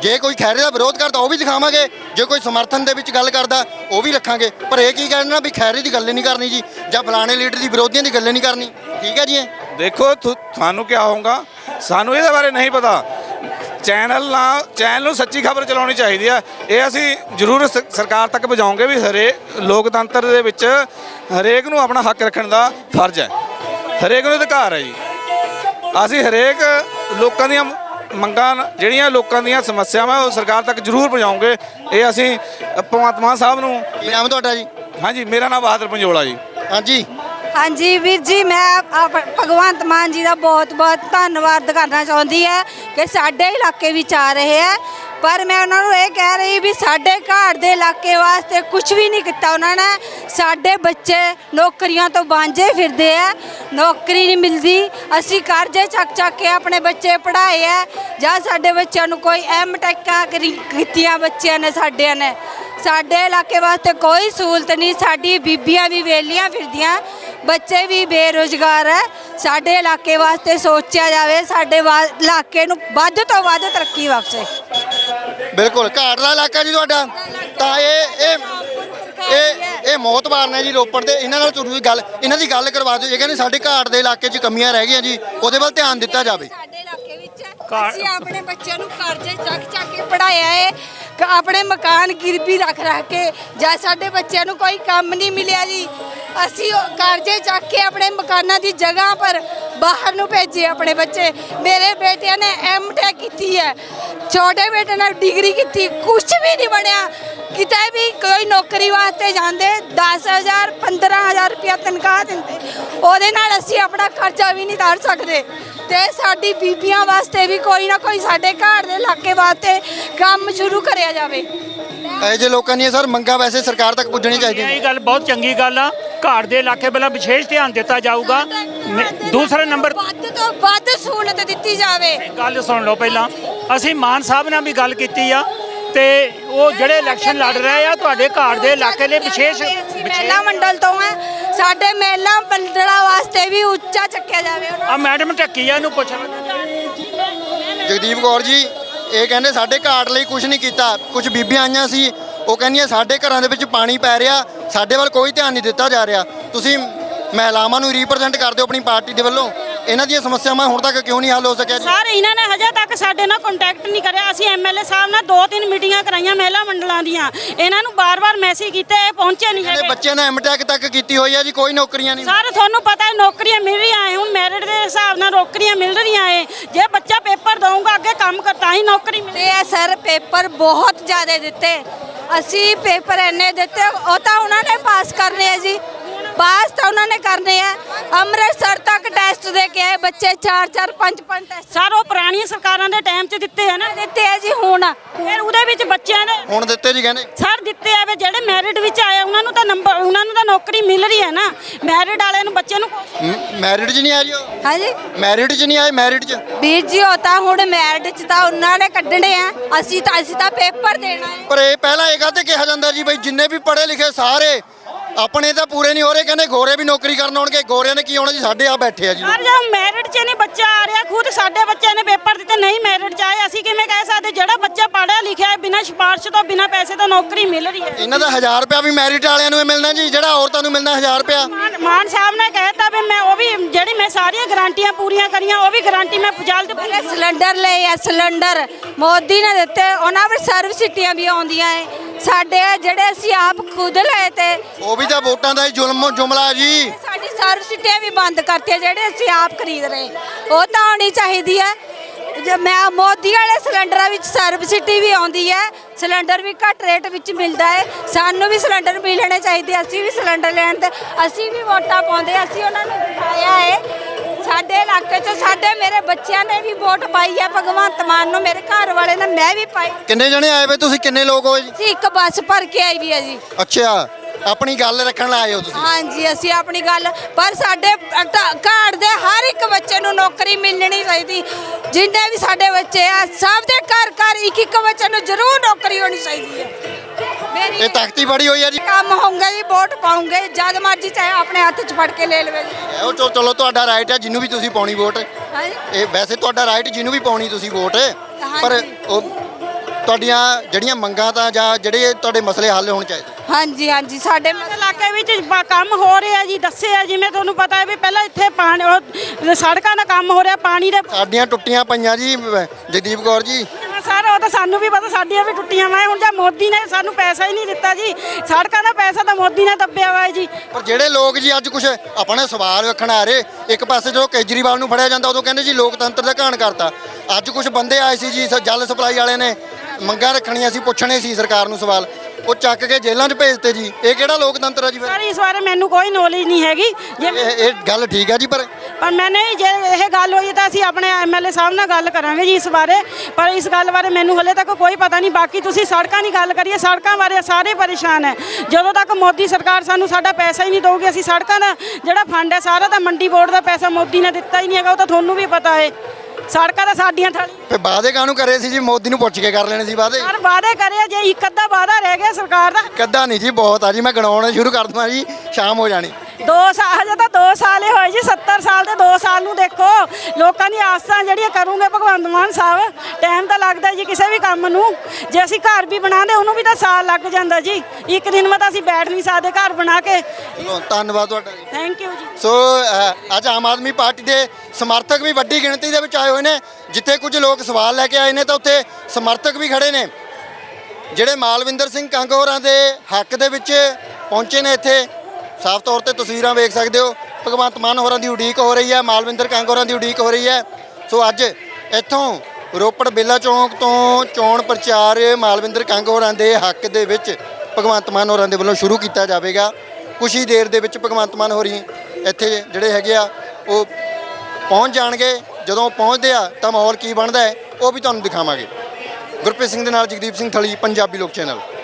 ਜੇ ਕੋਈ ਖੈਰੇ ਦਾ ਵਿਰੋਧ ਕਰਦਾ, ਉਹ ਵੀ ਦਿਖਾਵਾਂਗੇ, ਜੇ ਕੋਈ ਸਮਰਥਨ ਦੇ ਵਿੱਚ ਗੱਲ ਕਰਦਾ, ਉਹ ਵੀ ਰੱਖਾਂਗੇ। ਪਰ ਇਹ ਕੀ ਕਹਿਣਾ ਵੀ ਖੈਰੇ ਦੀ ਗੱਲ ਨਹੀਂ ਕਰਨੀ ਜੀ, ਜਾਂ ਫਲਾਣੇ ਲੀਡਰ ਦੀ ਵਿਰੋਧੀਆਂ ਦੀ ਗੱਲ ਨਹੀਂ ਕਰਨੀ। ਠੀਕ ਹੈ ਜੀ ਦੇਖੋ ਤੁਹਾਨੂੰ ਕੀ ਹੋਊਗਾ? ਸਾਨੂੰ ਇਹਦੇ ਬਾਰੇ ਨਹੀਂ ਪਤਾ। ਚੈਨਲ ਨਾਲ ਚੈਨਲ ਨੂੰ ਸੱਚੀ ਖਬਰ ਚਲਾਉਣੀ ਚਾਹੀਦੀ ਆ। ਇਹ ਅਸੀਂ ਜ਼ਰੂਰ ਸ- ਸਰਕਾਰ ਤੱਕ ਪਹੁੰਚਾਉਂਗੇ ਵੀ ਹਰੇ, ਲੋਕਤੰਤਰ ਦੇ ਵਿੱਚ ਹਰੇਕ ਨੂੰ ਆਪਣਾ ਹੱਕ ਰੱਖਣ ਦਾ ਫਰਜ਼ ਹੈ। ਹਰੇਕ ਨੂੰ ਅਧਿਕਾਰ ਹੈ ਜੀ। ਅਸੀਂ ਹਰੇਕ ਲੋਕਾਂ ਦੀਆਂ ਮੰਗਾਂ ਜਿਹੜੀਆਂ ਲੋਕਾਂ ਦੀਆਂ ਸਮੱਸਿਆਵਾਂ ਉਹ ਸਰਕਾਰ ਤੱਕ ਜ਼ਰੂਰ ਪਹੁੰਚਾਉਂਗੇ। ਇਹ ਅਸੀਂ ਭਗਵੰਤ ਮਾਨ ਸਾਹਿਬ ਨੂੰ ਕੀ ਨਾਮ ਤੁਹਾਡਾ ਜੀ? ਹਾਂਜੀ ਮੇਰਾ ਨਾਮ ਬਹਾਦਰ ਪੰਜੋਲਾ ਜੀ। ਹਾਂਜੀ। ਹਾਂਜੀ ਵੀਰ ਜੀ, ਮੈਂ ਆਪ- ਭਗਵੰਤ ਮਾਨ ਜੀ ਦਾ ਬਹੁਤ ਬਹੁਤ ਧੰਨਵਾਦ ਕਰਨਾ ਚਾਹੁੰਦੀ ਹੈ ਕਿ ਸਾਡੇ ਇਲਾਕੇ ਵਿੱਚ ਆ ਰਹੇ ਹੈ। ਪਰ ਮੈਂ ਉਹਨਾਂ ਨੂੰ ਇਹ ਕਹਿ ਰਹੀ ਵੀ ਸਾਡੇ ਘਾਟ ਦੇ ਇਲਾਕੇ ਵਾਸਤੇ ਕੁਝ ਵੀ ਨਹੀਂ ਕੀਤਾ ਉਹਨਾਂ ਨੇ। ਸਾਡੇ ਬੱਚੇ ਨੌਕਰੀਆਂ ਤੋਂ ਵਾਂਝੇ ਫਿਰਦੇ ਆ ਨੌਕਰੀ ਨਹੀਂ ਮਿਲਦੀ। ਅਸੀਂ ਕਰਜ਼ੇ ਚੱਕ ਚੱਕ ਕੇ ਆਪਣੇ ਬੱਚੇ ਪੜ੍ਹਾਏ ਆ ਜਾਂ ਸਾਡੇ ਬੱਚਿਆਂ ਨੂੰ ਕੋਈ ਐਮ ਟੈਕਾਂ ਕੀਤੀਆਂ ਬੱਚਿਆਂ ਨੇ ਸਾਡਿਆਂ ਨੇ। ਸਾਡੇ ਇਲਾਕੇ ਵਾਸਤੇ ਕੋਈ ਸਹੂਲਤ ਨਹੀਂ। ਸਾਡੀ ਬੀਬੀਆਂ ਵੀ ਵੇਲੀਆਂ ਫਿਰਦੀਆਂ। ਬੱਚੇ ਵੀ ਬੇਰੁਜ਼ਗਾਰ ਹੈ। ਸਾਡੇ ਇਲਾਕੇ ਵਾਸਤੇ ਸੋਚਿਆ ਜਾਵੇ ਸਾਡੇ ਵਾ- ਇਲਾਕੇ ਨੂੰ ਵੱਧ ਤੋਂ ਵੱਧ ਤਰੱਕੀ ਬਖਸ਼ੇ। ਬਿਲਕੁਲ ਘਾਟ ਦਾ ਇਲਾਕਾ ਜੀ ਤੁਹਾਡਾ। ਤਾਂ ਇਹ ਇਹ ਇਹ ਇਹ ਮੌਤਬਾਰ ਨੇ ਜੀ ਰੋਪੜ ਦੇ। ਇਹਨਾਂ ਨਾਲ ਤੁਹਾਨੂੰ ਵੀ ਗੱਲ ਇਹਨਾਂ ਦੀ ਗੱਲ ਕਰਵਾ ਦਿਓ। ਇਹ ਕਹਿੰਦੇ ਸਾਡੇ ਘਾਟ ਦੇ ਇਲਾਕੇ 'ਚ ਕਮੀਆਂ ਰਹਿ ਗਈਆਂ ਜੀ। ਉਹਦੇ ਵੱਲ ਧਿਆਨ ਦਿੱਤਾ ਜਾਵੇ। ਸਾਡੇ ਇਲਾਕੇ ਵਿੱਚ ਘਰ- ਅਸੀਂ ਆਪਣੇ ਬੱਚਿਆਂ ਨੂੰ ਕਰਜ਼ੇ ਚੱਕ ਚੱਕ ਕੇ ਪੜਾਇਆ ਏ। ਕ- ਆਪਣੇ ਮਕਾਨ ਗਿਰਵੀ ਰੱਖ ਰੱਖ ਕੇ ਜਾਂ ਸਾਡੇ ਬੱਚਿਆਂ ਨੂੰ ਕੋਈ ਕੰਮ ਨਹੀਂ ਮਿਲਿਆ ਜੀ। ਅਸੀਂ ਕਰਜ਼ੇ ਚੱਕ ਕੇ ਆਪਣੇ ਮਕਾਨਾਂ ਦੀ ਜਗ੍ਹਾ ਪਰ ਬਾਹਰ ਨੂੰ ਭੇਜੇ ਆਪਣੇ ਬੱਚੇ। ਮੇਰੇ ਬੇਟਿਆਂ ਨੇ ਐਮਟੈਕ ਕੀਤੀ ਹੈ। ਛੋਟੇ ਬੇਟੇ ਨੇ ਡਿਗਰੀ ਕੀਤੀ। ਕੁਝ ਵੀ ਨਹੀਂ ਬਣਿਆ। ਕਿਤੇ ਵੀ ਕੋਈ ਨੌਕਰੀ ਵਾਸਤੇ ਜਾਂਦੇ 10000 15000 ਰੁਪਇਆ ਤਨਖਾਹ ਦਿੰਦੇ। ਉਹਦੇ ਨਾਲ ਅਸੀਂ ਆਪਣਾ ਖਰਚਾ ਵੀ ਨਹੀਂ ਤਾਰ ਸਕਦੇ। ਤੇ ਸਾਡੀ ਬੀਬੀਆਂ ਵਾਸਤੇ ਵੀ ਕੋਈ ਨਾ ਕੋਈ ਸਾਡੇ ਘਰ ਦੇ ਇਲਾਕੇ ਵਾਸਤੇ ਕੰਮ ਸ਼ੁਰੂ ਕਰਿਆ ਜਾਵੇ। ਇਹ ਜੇ ਲੋਕਾਂ ਦੀਆਂ ਸਰ ਮੰਗਾਂ ਵੈਸੇ ਸਰਕਾਰ ਤੱਕ ਪੁੱਜਣੀ ਚਾਹੀਦੀਆਂ। ਇਹ ਗੱਲ ਬਹੁਤ ਚੰਗੀ ਗੱਲ ਆ। ਘਾਟ ਦੇ ਇਲਾਕੇ ਵੱਲ ਵਿਸ਼ੇਸ਼ ਧਿਆਨ ਦਿੱਤਾ ਜਾਊਗਾ। ਨੇ- ਦੂਸਰੇ ਨੰਬਰ ਵੱਧ ਤੋਂ ਵੱਧ ਸਹੂਲਤ ਦਿੱਤੀ ਜਾਵੇ। ਗੱਲ ਸੁਣ ਲਓ ਪਹਿਲਾਂ। ਅਸੀਂ ਮਾਨ ਸਾਹਿਬ ਨਾਲ ਵੀ ਗੱਲ ਕੀਤੀ ਆ ਤੇ ਉਹ ਜਿਹੜੇ ਇਲੈਕਸ਼ਨ ਲੜ ਰਹੇ ਆ ਤੁਹਾਡੇ ਘਾਟ ਦੇ ਇਲਾਕੇ ਲਈ ਵਿਸ਼ੇਸ਼ ਮਹਿਲਾ ਮੰਡਲ ਤੋਂ ਹੈ ਸਾਡੇ ਮਹਿਲਾ ਮੰਡਲਾਂ ਵਾਸਤੇ ਵੀ ਉੱਚਾ ਚੱਕਿਆ ਜਾਵੇ ਉਹਨਾਂ ਆ ਮੈਡਮ ਢੱਕੀਆ ਨੂੰ ਪੁੱਛ। ਲਓ ਜਗਦੀਪ ਕੌਰ ਜੀ ਇਹ ਕਹਿੰਦੇ ਸਾਡੇ ਘਾਟ ਲਈ ਕੁਝ ਨਹੀਂ ਕੀਤਾ। ਕੁਝ ਬੀਬੀਆਂ ਆਈਆਂ ਸੀ ਉਹ ਕਹਿੰਦੀਆਂ ਸਾਡੇ ਘਰਾਂ ਦੇ ਵਿੱਚ ਪਾਣੀ ਪੈ ਰਿਹਾ। ਸਾਡੇ ਵੱਲ ਕੋਈ ਧਿਆਨ ਨਹੀਂ ਦਿੱਤਾ ਜਾ ਰਿਹਾ। ਤੁਸੀਂ ਮਹਿਲਾਵਾਂ ਨੂੰ ਰਿਪਰੈਜ਼ੈਂਟ ਕਰਦੇ ਹੋ ਆਪਣੀ ਪਾਰਟੀ ਦੇ ਵੱਲੋਂ। ਇਹਨਾਂ ਦੀਆਂ ਸਮੱਸਿਆਵਾਂ ਹੁਣ ਤੱਕ ਕਿਉਂ ਨਹੀਂ ਹੱਲ ਹੋ ਸਕਿਆ ਜੀ? ਸਰ ਇਹਨਾਂ ਨੇ ਹਜੇ ਤੱਕ ਸਾਡੇ ਨਾਲ ਕੰਟੈਕਟ ਨਹੀਂ ਕਰਿਆ। ਅਸੀਂ ਐਮਐਲਏ ਸਾਹਿਬ ਨਾਲ ਦੋ ਤਿੰਨ ਮੀਟਿੰਗਾਂ ਕਰਾਈਆਂ ਮਹਿਲਾ ਮੰਡਲਾਂ ਦੀਆਂ। ਇਹਨਾਂ ਨੂੰ ਬਾਰ-ਬਾਰ ਮੈਸੇਜ ਕੀਤੇ ਇਹ ਪਹੁੰਚੇ ਨਹੀਂ ਹੈਗੇ ਬੱਚਿਆਂ ਨੇ ਐਮਟੈਕ ਤੱਕ ਕੀਤੀ ਹੋਈ ਹੈ ਜੀ ਕੋਈ ਨੌਕਰੀਆਂ ਨਹੀਂ। ਸਰ ਤੁਹਾਨੂੰ ਪਤਾ ਹੈ ਨੌਕਰੀਆਂ ਮਿਲ ਰਹੀਆਂ ਹੈ। ਹੁਣ ਮੈਰਿਟ ਦੇ ਹਿਸਾਬ ਨਾਲ ਨੌਕਰੀਆਂ ਮਿਲ ਰਹੀਆਂ ਹੈ। ਜੇ ਬੱਚਾ ਪੇਪਰ ਦਊਗਾ ਅੱਗੇ ਕੰਮ ਕਰ ਤਾਂ ਹੀ ਨੌਕਰੀ ਮਿਲੇ ਤੇ ਸਰ ਪੇਪਰ ਬਹੁਤ ਜ਼ਿਆਦਾ ਦਿੱਤੇ। ਅਸੀਂ ਪੇਪਰ ਇੰਨੇ ਦਿੱਤੇ ਉਹ ਤਾਂ ਉਹਨਾਂ ਨੇ ਪਾਸ ਕਰਨੇ ਆ ਜੀ। ਪਾਸ ਤਾਂ ਉਹਨਾਂ ਨੇ ਕਰਨੇ ਆ। ਅੰਮ੍ਰਿਤਸਰ ਤੱਕ ਟੈਸਟ ਦੇ ਕੇ ਆਏ ਬੱਚੇ 4 4 5 5 ਟੈਸਟ। ਸਰ ਉਹ ਪੁਰਾਣੀਆਂ ਸਰਕਾਰਾਂ ਦੇ ਟਾਈਮ 'ਚ ਦਿੱਤੇ ਆ ਨਾ। ਦਿੱਤੇ ਆ ਜੀ ਹੁਣ। ਫਿਰ ਉਹਦੇ ਵਿੱਚ ਬੱਚਿਆਂ ਨੇ ਹੁਣ ਦਿੱਤੇ ਜੀ ਕਹਿੰਦੇ। ਸਰ ਦਿੱਤੇ ਆ ਵੀ ਜਿਹੜੇ ਮੈਰਿਟ ਵਿੱਚ ਆਏ ਉਹਨਾਂ ਨੂੰ ਤਾਂ ਨੰਬਰ ਉਹਨਾਂ ਨੂੰ ਤਾਂ ਨੌਕਰੀ ਮਿਲ ਰਹੀ ਹੈ ਨਾ। ਮੈਰਿਟ ਵਾਲਿਆਂ ਨੂੰ ਬੱਚਿਆਂ ਨੂੰ ਮੈਰਿਟ 'ਚ ਨਹੀਂ ਆਏ ਜੀ ਉਹ? ਹਾਂਜੀ। ਮੈਰਿਟ 'ਚ ਨਹੀਂ ਆਏ ਮੈਰਿਟ 'ਚ? ਵੀਰ ਜੀ ਉਹ ਤਾਂ ਹੁਣ ਮੈਰਿਟ ਚ ਤਾਂ ਉਹਨਾਂ ਨੇ ਕੱਢਣੇ ਆ। ਅਸੀਂ ਤਾਂ ਅਸੀਂ ਤਾਂ ਪੇਪਰ ਦੇਣਾ ਹੈ। ਪਰ ਇਹ ਪਹਿਲਾਂ ਇਹ ਤੇ ਕਿਹਾ ਜਾਂਦਾ ਜੀ ਬਈ ਜਿੰਨੇ ਵੀ ਪੜ੍ਹੇ ਲਿਖੇ ਸਾਰੇ ਆਪਣੇ ਤਾਂ ਪੂਰੇ ਨਹੀਂ ਹੋ ਰਹੇ ਕਹਿੰਦੇ ਗੋਰੇ ਵੀ ਨੌਕਰੀ ਕਰਨ ਆਉਣਗੇ। ਗੋਰਿਆਂ ਨੇ ਕੀ ਆਉਣਾ ਜੀ? ਸਾਡੇ ਆ ਬੈਠੇ ਆ ਜੀ ਸਰ ਜੇ ਮੈਰਿਟ 'ਚ ਨਹੀਂ ਬੱਚਾ ਆ ਰਿਹਾ ਖੁਦ ਸਾਡੇ ਬੱਚਿਆਂ ਨੇ ਪੇਪਰ ਦਿੱਤੇ ਨਹੀਂ ਮੈਰਿਟ 'ਚ ਆਏ ਅਸੀਂ ਕਿਵੇਂ ਕਹਿ ਸਕਦੇ? ਜਿਹੜਾ ਬੱਚਾ ਪੜ੍ਹਿਆ ਲਿਖਿਆ ਹੈ ਬਿਨਾਂ ਸਿਫਾਰਿਸ਼ ਤੋਂ ਬਿਨਾਂ ਪੈਸੇ ਤੋਂ ਨੌਕਰੀ ਮਿਲ ਰਹੀ ਹੈ। ਇਹਨਾਂ ਦਾ 1000 ਰੁਪਿਆ ਵੀ ਮੈਰਿਟ ਵਾਲਿਆਂ ਨੂੰ ਹੀ ਮਿਲਣਾ ਜੀ ਜਿਹੜਾ ਔਰਤਾਂ ਨੂੰ ਮਿਲਣਾ 1000 ਰੁਪਿਆ ਮਾਨ ਮਾਨ ਸਾਹਿਬ ਨੇ ਕਹਿਤਾ ਵੀ ਮੈਂ ਉਹ ਵੀ ਜਿਹੜੀ ਮੈਂ ਸਾਰੀਆਂ ਗਾਰੰਟੀਆਂ ਪੂਰੀਆਂ ਕਰੀਆਂ ਉਹ ਵੀ ਗਾਰੰਟੀ ਮੈਂ ਜਲਦ ਪੂਰੀ ਇਹ ਸਿਲੰਡਰ ਲਏ ਆ ਸਿਲੰਡਰ ਮੋਦੀ ਨੇ ਦਿੱਤੇ ਉਹਨਾਂ ਵਿੱਚ ਸਰਵਿਸਿਟੀਆਂ ਵੀ ਆਉਂਦੀਆਂ ਏ ਸਾਡੇ ਜਿਹੜੇ ਅਸੀਂ ਆਪ ਖੁਦ ਲਏ ਤੇ ਉਹ ਵੀ ਤਾਂ ਵੋਟਾਂ ਦਾ ਹੀ ਜ਼ੁਲਮ ਜੁਮਲਾ ਜੀ। ਸਾਡੀ ਸਰਵਿਸਿਟੀਆਂ ਵੀ ਬੰਦ ਕਰਤੀਆਂ ਜਿਹੜੇ ਅਸੀਂ ਆਪ ਖਰੀਦ ਰਹੇ। ਉਹ ਤਾਂ ਆਉਣੀ ਚਾਹੀਦੀ ਹੈ। ਜੇ ਮੈਂ ਮੋਦੀ ਵਾਲੇ ਸਿਲੰਡਰਾਂ ਵਿੱਚ ਸਰਬਸਿਡੀ ਵੀ ਆਉਂਦੀ ਹੈ ਸਿਲੰਡਰ ਵੀ ਘੱਟ ਰੇਟ ਵਿੱਚ ਮਿਲਦਾ ਹੈ। ਸਾਨੂੰ ਵੀ ਸਿਲੰਡਰ ਮਿਲਣੇ ਚਾਹੀਦੇ ਅਸੀਂ ਵੀ ਸਿਲੰਡਰ ਲੈਣ ਤੇ ਅਸੀਂ ਵੀ ਵੋਟਾਂ ਪਾਉਂਦੇ ਅਸੀਂ ਉਹਨਾਂ ਨੂੰ ਦਿਖਾਇਆ ਹੈ ਸਾਡੇ ਇਲਾਕੇ 'ਚ ਸਾਡੇ ਮੇਰੇ ਬੱਚਿਆਂ ਨੇ ਵੀ ਵੋਟ ਪਾਈ ਹੈ ਭਗਵੰਤ ਮਾਨ ਨੂੰ ਮੇਰੇ ਘਰ ਵਾਲੇ ਨੇ ਮੈਂ ਵੀ ਪਾਈ। ਕਿੰਨੇ ਜਣੇ ਆਏ ਵੇ ਤੁਸੀਂ? ਕਿੰਨੇ ਲੋਕ ਹੋ ਜੀ? ਅਸੀਂ ਇੱਕ ਬੱਸ ਭਰ ਕੇ ਆਈ ਵੀ ਹੈ ਜੀ। ਅੱਛਾ ਆਪਣੀ ਗੱਲ ਰੱਖਣ ਆਏ ਹੋ ਤੁਸੀਂ। ਹਾਂਜੀ ਅਸੀਂ ਆਪਣੀ ਗੱਲ ਪਰ ਸਾਡੇ ਅਟ- ਘਾਟ ਦੇ ਹਰ ਇੱਕ ਬੱਚੇ ਨੂੰ ਨੌਕਰੀ ਮਿਲਣੀ ਚਾਹੀਦੀ। ਜਿੰਨੇ ਵੀ ਸਾਡੇ ਬੱਚੇ ਆ ਸਭ ਦੇ ਘਰ ਘਰ ਇੱਕ ਇੱਕ ਬੱਚੇ ਨੂੰ ਜ਼ਰੂਰ ਨੌਕਰੀ ਹੋਣੀ ਚਾਹੀਦੀ ਹੈ ਇਹ ਤਾਕਤੀ ਬੜੀ ਹੋਈ ਹੈ ਜੀ। ਕੰਮ ਹੋਊਗਾ ਜੀ ਵੋਟ ਪਾਉਂਗੇ ਜਦ ਮਰਜ਼ੀ ਚਾਹੇ ਆਪਣੇ ਹੱਥ 'ਚ ਫੜ ਕੇ ਲੈ ਲਵੇ ਜੀ। ਉਹ ਚਲੋ- ਚਲੋ ਤੁਹਾਡਾ ਰਾਈਟ ਹੈ ਜਿਹਨੂੰ ਵੀ ਤੁਸੀਂ ਪਾਉਣੀ ਵੋਟ। ਹਾਂਜੀ। ਇਹ ਵੈਸੇ ਤੁਹਾਡਾ ਰਾਈਟ ਜਿਹਨੂੰ ਵੀ ਪਾਉਣੀ ਤੁਸੀਂ ਵੋਟ। ਪਰ ਹਾਂਜੀ। ਉਹ ਤੁਹਾਡੀਆਂ ਜਿਹੜੀਆਂ ਮੰਗਾਂ ਤਾਂ ਜਾਂ ਜਿਹੜੇ ਤੁਹਾਡੇ ਮਸਲੇ ਹੱਲ ਹੋਣੇ ਚਾਹੀਦੇ। ਹਾਂਜੀ ਹਾਂਜੀ ਸਾਡੇ ਸਾਡੇ ਇਲਾਕੇ ਵਿੱਚ ਬ- ਕੰਮ ਹੋ ਰਿਹਾ ਜੀ ਦੱਸਿਆ ਜਿਵੇਂ ਤੁਹਾਨੂੰ ਪਤਾ ਹੈ ਵੀ ਪਹਿਲਾਂ ਇੱਥੇ ਪਾਣੀ ਉਹ ਸੜਕਾਂ ਦਾ ਕੰਮ ਹੋ ਰਿਹਾ ਪਾਣੀ ਦੇ ਸਾਡੀਆਂ ਟੁੱਟੀਆਂ ਪਈਆਂ ਜੀ ਜਗਦੀਪ ਕੌਰ ਜੀ। ਸਰ ਉਹ ਤਾਂ ਸਾਨੂੰ ਵੀ ਪਤਾ ਸਾਡੀਆਂ ਵੀ ਟੁੱਟੀਆਂ ਵਾ। ਹੁਣ ਜਾਂ ਮੋਦੀ ਨੇ ਸਾਨੂੰ ਪੈਸਾ ਹੀ ਨਹੀਂ ਦਿੱਤਾ ਜੀ। ਸੜਕਾਂ ਦਾ ਪੈਸਾ ਤਾਂ ਮੋਦੀ ਨੇ ਦੱਬਿਆ ਵਾ ਜੀ। ਪਰ ਜਿਹੜੇ ਲੋਕ ਜੀ ਅੱਜ ਕੁਝ ਆਪਣੇ ਸਵਾਲ ਰੱਖਣ ਆ ਰਹੇ ਇੱਕ ਪਾਸੇ ਜਦੋਂ ਕੇਜਰੀਵਾਲ ਨੂੰ ਫੜਿਆ ਜਾਂਦਾ ਉਦੋਂ ਕਹਿੰਦੇ ਜੀ ਲੋਕਤੰਤਰ ਦਾ ਘਾਣ ਕਰਤਾ। ਅੱਜ ਕੁਝ ਬੰਦੇ ਆਏ ਸੀ ਜੀ ਸ- ਜਲ ਸਪਲਾਈ ਵਾਲੇ ਨੇ ਮੰਗਾਂ ਰੱਖਣੀਆਂ ਸੀ ਪੁੱਛਣੇ ਸੀ ਸਰਕਾਰ ਨੂੰ ਸਵਾਲ। ਉਹ ਚੱਕ ਕੇ ਜੇਲ੍ਹਾਂ 'ਚ ਭੇਜਤੇ ਜੀ। ਇਹ ਕਿਹੜਾ ਲੋਕਤੰਤਰ ਹੈ ਜੀ ਫਿਰ? ਸਰ ਇਸ ਬਾਰੇ ਮੈਨੂੰ ਕੋਈ ਨੌਲੇਜ ਨਹੀਂ ਹੈਗੀ। ਜੇ ਇਹ ਇਹ ਗੱਲ ਠੀਕ ਹੈ ਜੀ ਪਰ ਪਰ ਮੈਂ ਨਹੀਂ ਜੇ ਇਹ ਗੱਲ ਹੋਈ ਤਾਂ ਅਸੀਂ ਆਪਣੇ ਐਮਐਲਏ ਸਾਹਿਬ ਨਾਲ ਗੱਲ ਕਰਾਂਗੇ ਜੀ ਇਸ ਬਾਰੇ। ਪਰ ਇਸ ਗੱਲ ਬਾਰੇ ਮੈਨੂੰ ਹਲੇ ਤੱਕ ਕੋਈ ਪਤਾ ਨਹੀਂ। ਬਾਕੀ ਤੁਸੀਂ ਸੜਕਾਂ ਦੀ ਗੱਲ ਕਰੀਏ ਸੜਕਾਂ ਬਾਰੇ ਸਾਰੇ ਪਰੇਸ਼ਾਨ ਹੈ। ਜਦੋਂ ਤੱਕ ਮੋਦੀ ਸਰਕਾਰ ਸਾਨੂੰ ਸਾਡਾ ਪੈਸਾ ਹੀ ਨਹੀਂ ਦਊਗੀ ਅਸੀਂ ਸੜਕਾਂ ਦਾ ਜਿਹੜਾ ਫੰਡ ਹੈ ਸਾਰਾ ਤਾਂ ਮੰਡੀ ਬੋਰਡ ਦਾ ਪੈਸਾ ਮੋਦੀ ਨੇ ਦਿੱਤਾ ਹੀ ਨਹੀਂ ਹੈਗਾ ਉਹ ਤਾਂ ਤੁਹਾਨੂੰ ਵੀ ਪਤਾ ਹੈ। ਸੜਕਾਂ ਤਾਂ ਸਾਡੀਆਂ ਥਾਲੀ ਫਿਰ ਵਾਅਦੇ ਕਾਹਨੂੰ ਕਰੇ ਸੀ ਜੀ? ਮੋਦੀ ਨੂੰ ਪੁੱਛ ਕੇ ਕਰ ਲੈਣੇ ਸੀ ਵਾਅਦੇ। ਹਰ ਵਾਅਦੇ ਕਰਿਆ ਜੇ ਇੱਕ ਅੱਧਾ ਵਾਅਦਾ ਰਹਿ ਗਿਆ ਸਰਕਾਰ ਦਾ। ਕੱਦਾ ਨਹੀਂ ਜੀ ਬਹੁਤ ਆ ਜੀ। ਮੈਂ ਗਣਾਉਣਾ ਸ਼ੁਰੂ ਕਰ ਦਵਾਂ ਜੀ ਸ਼ਾਮ ਹੋ ਜਾਣੀ। ਦੋ ਸਾਲ ਹਜੇ ਤਾਂ 2 ਸਾਲ ਹੀ ਹੋਏ ਜੀ 70 ਸਾਲ ਦੇ 2 ਸਾਲ ਨੂੰ ਦੇਖੋ। ਲੋਕਾਂ ਦੀ ਆਸਾਂ ਜਿਹੜੀਆਂ ਕਰੂਗੇ ਭਗਵੰਤ ਮਾਨ ਸਾਹਿਬ ਟਾਈਮ ਤਾਂ ਲੱਗਦਾ ਜੀ ਕਿਸੇ ਵੀ ਕੰਮ ਨੂੰ। ਜੇ ਅਸੀਂ ਘਰ ਵੀ ਬਣਾਉਂਦੇ ਉਹਨੂੰ ਵੀ ਤਾਂ ਸਾਲ ਲੱਗ ਜਾਂਦਾ ਜੀ। ਇੱਕ ਦਿਨ ਮੈਂ ਤਾਂ ਅਸੀਂ ਬੈਠ ਨਹੀਂ ਸਕਦੇ ਘਰ ਬਣਾ ਕੇ। ਚਲੋ, ਧੰਨਵਾਦ ਤੁਹਾਡਾ ਜੀ। ਥੈਂਕ ਯੂ ਜੀ। ਸੋ ਅ, ਅੱਜ ਆਮ ਆਦਮੀ ਪਾਰਟੀ ਦੇ ਸਮਰਥਕ ਵੀ ਵੱਡੀ ਗਿਣਤੀ ਦੇ ਵਿੱਚ ਆਏ ਹੋਏ ਨੇ। ਜਿੱਥੇ ਕੁਝ ਲੋਕ ਸਵਾਲ ਲੈ ਕੇ ਆਏ ਨੇ ਤਾਂ ਉੱਥੇ ਸਮਰਥਕ ਵੀ ਖੜੇ ਨੇ। ਜਿਹੜੇ ਮਾਲਵਿੰਦਰ ਸਿੰਘ ਕੰਗ ਹੋਰਾਂ ਦੇ ਹੱਕ ਦੇ ਵਿੱਚ ਪਹੁੰਚੇ ਨੇ ਇੱਥੇ ਸਾਫ਼ ਤੌਰ ਤੇ ਤਸਵੀਰਾਂ ਵੇਖ ਸਕਦੇ ਹੋ। ਭਗਵੰਤ ਮਾਨ ਹੋਰਾਂ ਦੀ ਉਡੀਕ ਹੋ ਰਹੀ ਹੈ, ਮਾਲਵਿੰਦਰ ਕੰਗ ਹੋਰਾਂ ਦੀ ਉਡੀਕ ਹੋ ਰਹੀ ਹੈ। ਸੋ ਅੱਜ ਇੱਥੋਂ ਰੋਪੜ ਬੇਲਾ ਚੌਂਕ ਤੋਂ ਚੋਣ ਪ੍ਰਚਾਰ ਮਾਲਵਿੰਦਰ ਕੰਗ ਹੋਰਾਂ ਦੇ ਹੱਕ ਦੇ ਵਿੱਚ ਭਗਵੰਤ ਮਾਨ ਹੋਰਾਂ ਦੇ ਵੱਲੋਂ ਸ਼ੁਰੂ ਕੀਤਾ ਜਾਵੇਗਾ। ਕੁਛ ਹੀ ਦੇਰ ਦੇ ਵਿੱਚ ਭਗਵੰਤ ਮਾਨ ਹੋਰੀ ਇੱਥੇ ਜਿਹੜੇ ਹੈਗੇ ਆ, ਉਹ ਪਹੁੰਚ ਜਾਣਗੇ। ਜਦੋਂ ਪਹੁੰਚਦੇ ਆ, ਤਾਂ ਮਾਹੌਲ ਕੀ ਬਣਦਾ ਹੈ, ਉਹ ਵੀ ਤੁਹਾਨੂੰ ਦਿਖਾਵਾਂਗੇ। ਗੁਰਪ੍ਰੀਤ ਸਿੰਘ ਦੇ ਨਾਲ ਜਗਦੀਪ ਸਿੰਘ ਥਲੀ, ਪੰਜਾਬੀ ਲੋਕ ਚੈਨਲ।